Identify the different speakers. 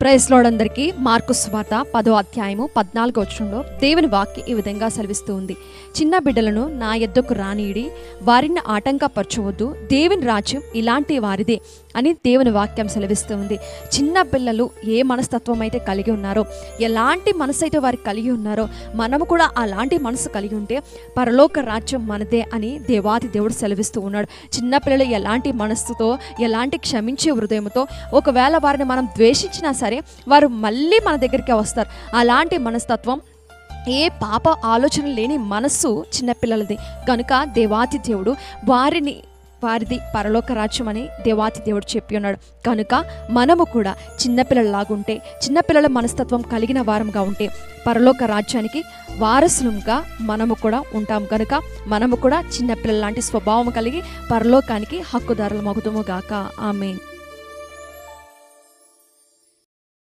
Speaker 1: ప్రైస్లోడందరికీ mark స్వార్త పదో అధ్యాయము పద్నాలుగో వచ్చంలో దేవుని వాక్య ఈ విధంగా సెలవిస్తూ ఉంది. చిన్న బిడ్డలను నా ఎద్దకు రానీడి వారిని ఆటంకపరచవద్దు. దేవుని రాజ్యం ఇలాంటి వారిదే. అని దేవుని వాక్యం సెలవిస్తూ ఉంది చిన్న పిల్లలు ఏ మనస్తత్వం అయితే కలిగి ఉన్నారో ఎలాంటి మనసు అయితే వారికి కలిగి ఉన్నారో మనము కూడా అలాంటి మనసు కలిగి ఉంటే పరలోక రాజ్యం మనదే అని దేవాది దేవుడు సెలవిస్తూ ఉన్నాడు. చిన్నపిల్లలు ఎలాంటి మనస్సుతో ఎలాంటి క్షమించే హృదయంతో ఒకవేళ వారిని మనం ద్వేషించినా సరే వారు మళ్ళీ మన దగ్గరికి వస్తారు. అలాంటి మనస్తత్వం ఏ పాప ఆలోచన లేని మనస్సు చిన్నపిల్లలది కనుక దేవాతి దేవుడు వారిని వారిది పరలోక రాజ్యం అని దేవాతి దేవుడు చెప్పి ఉన్నాడు. కనుక మనము కూడా చిన్నపిల్లలలాగుంటే చిన్నపిల్లల మనస్తత్వం కలిగిన వారంగా ఉంటే పరలోక రాజ్యానికి వారసులంగా మనము కూడా ఉంటాం కనుక మనము కూడా చిన్నపిల్లల లాంటి స్వభావం కలిగి పరలోకానికి హక్కుదారులమగుతుము గాక. ఆమె